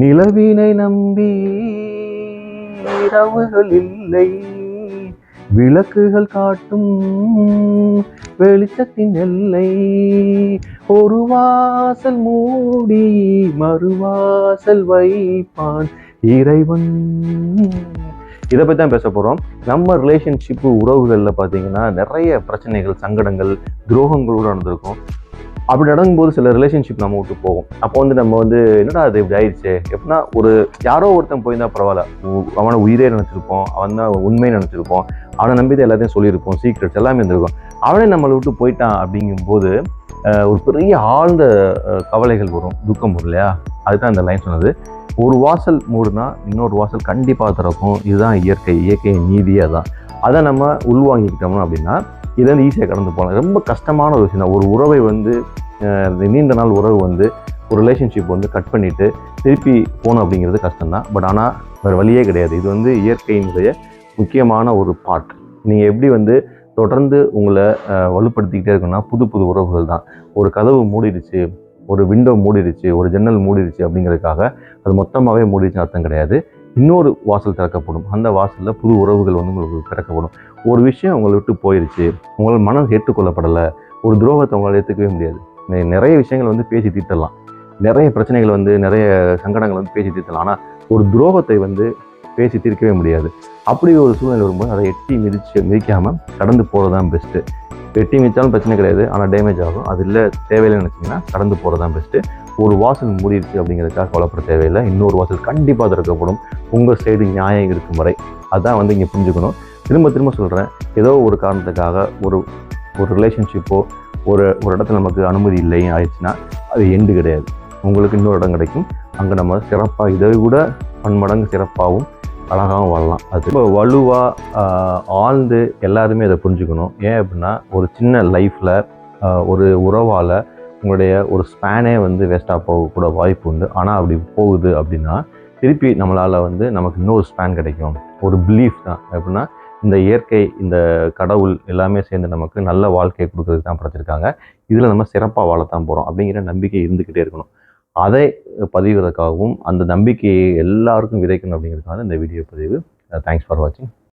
நிலவினை நம்பி இரவுகள் இல்லை. விளக்குகள் காட்டும் வெளிச்சத்தின் எல்லை. ஒரு வாசல் மூடி மறுவாசல் வைப்பான் இறைவன். இதை பற்றி தான் பேச போகிறோம் நம்ம ரிலேஷன்ஷிப்பு உறவுகளில் பார்த்தீங்கன்னா நிறைய பிரச்சனைகள் சங்கடங்கள் துரோகங்களோடு நடந்திருக்கும். அப்படி நடக்கும்போது சில ரிலேஷன்ஷிப் நம்ம விட்டு போகும். அப்போ வந்து நம்ம வந்து என்னடா அது இப்படி ஆயிடுச்சு. எப்படின்னா ஒரு யாரோ ஒருத்தன் போயிருந்தா பரவாயில்ல. அவனை உயிரே நினச்சிருப்போம். அவன் தான் உண்மையை நினச்சிருப்போம். அவனை நம்பி தான் எல்லாத்தையும் சொல்லியிருப்போம். சீக்ரெட்ஸ் எல்லாமே இருந்திருக்கும். அவனே நம்மளை விட்டு போயிட்டான் அப்படிங்கும்போது ஒரு பெரிய ஆழ்ந்த கவலைகள் வரும். துக்கம் வரும் இல்லையா? அதுதான் இந்த லைன் சொன்னது. ஒரு வாசல் மூடுனா இன்னொரு வாசல் கண்டிப்பாக திறக்கும். இதுதான் இயற்கை. இயற்கையின் நீதியே தான் அதை நம்ம உள்வாங்கிக்கிட்டோம்னா அப்படின்னா இதை வந்து ஈஸியாக கடந்து போகலாம். ரொம்ப கஷ்டமான ஒரு விஷயம் தான். ஒரு உறவை வந்து நீண்ட நாள் உறவு வந்து ஒரு ரிலேஷன்ஷிப் வந்து கட் பண்ணிவிட்டு திருப்பி போகணும் அப்படிங்கிறது கஷ்டம்தான். பட் ஆனால் வேறு வழியே கிடையாது. இது வந்து இயற்கையினுடைய முக்கியமான ஒரு பார்ட் நீங்கள் எப்படி வந்து தொடர்ந்து உங்களை வலுப்படுத்திக்கிட்டே இருக்குன்னா புது புது உறவுகள் தான். ஒரு கதவு மூடிடுச்சு ஒரு விண்டோ மூடிடுச்சு ஒரு ஜன்னல் மூடிடுச்சு அப்படிங்கிறதுக்காக அது மொத்தமாகவே மூடிடுச்சுன்னு அர்த்தம் கிடையாது. இன்னொரு வாசல் திறக்கப்படும். அந்த வாசலில் புது உறவுகள் வந்து உங்களுக்கு திறக்கப்படும். ஒரு விஷயம் உங்களை விட்டு போயிடுச்சு உங்கள் மனம் ஏற்றுக்கொள்ளப்படலை ஒரு துரோகத்தை உங்களால் ஏற்றுக்கவே முடியாது. நிறைய விஷயங்கள் வந்து பேசி தீர்த்தலாம் நிறைய பிரச்சனைகள் வந்து நிறைய சங்கடங்கள் வந்து பேசி தீர்த்தலாம் ஆனால் ஒரு துரோகத்தை வந்து பேசி தீர்க்கவே முடியாது. அப்படி ஒரு சூழ்நிலை வரும்போது அதை எட்டி மிதிச்சு மிதிக்காமல் கடந்து போகிறது தான் பெஸ்ட்டு எட்டி மிதித்தாலும் பிரச்சனை கிடையாது ஆனால் டேமேஜ் ஆகும். அது இல்லை தேவையில்லைன்னு நினச்சிங்கன்னா கடந்து போகிறது தான் பெஸ்ட்டு ஒரு வாசல் மூடிடுச்சு அப்படிங்கிறதுக்காக கவலைப்பட தேவையில்லை. இன்னொரு வாசல் கண்டிப்பாக திறக்கப்படும். உங்கள் சைடு நியாயம் இருக்கும் வரை. அதான் வந்து இங்கே புரிஞ்சுக்கணும். திரும்ப திரும்ப சொல்கிறேன் ஏதோ ஒரு காரணத்துக்காக ஒரு ஒரு ரிலேஷன்ஷிப்போ ஒரு ஒரு இடத்துல நமக்கு அனுமதி இல்லை ஆயிடுச்சுன்னா அது எண்டு கிடையாது. உங்களுக்கு இன்னொரு இடம் கிடைக்கும். அங்கே நம்ம சிறப்பாக இதை விட பன்மடங்கு சிறப்பாகவும் அழகாகவும் வாழலாம் அது ரொம்ப வலுவாக ஆழ்ந்து எல்லாருமே அதை புரிஞ்சுக்கணும். ஏன் அப்படின்னா ஒரு சின்ன லைஃப்பில் ஒரு உறவால் உங்களுடைய ஒரு ஸ்பேனே வந்து வேஸ்ட்டாக போகக்கூட வாய்ப்பு உண்டு. ஆனால் அப்படி போகுது அப்படின்னா திருப்பி நம்மளால் வந்து நமக்கு இன்னொரு ஸ்பேன் கிடைக்கும். ஒரு பிலீஃப் தான். எப்படின்னா இந்த இயற்கை இந்த கடவுள் எல்லாமே சேர்ந்து நமக்கு நல்ல வாழ்க்கையை கொடுக்கறதுக்கு தான் படைச்சிருக்காங்க. இதில் நம்ம சிறப்பாக வாழத்தான் போகிறோம் அப்படிங்கிற நம்பிக்கை இருந்துக்கிட்டே இருக்கணும். அதை பதிவதற்காகவும் அந்த நம்பிக்கையை எல்லாருக்கும் விதைக்கணும் அப்படிங்கிறதுக்காக இந்த வீடியோ பதிவு. தேங்க்ஸ் ஃபார் வாட்சிங்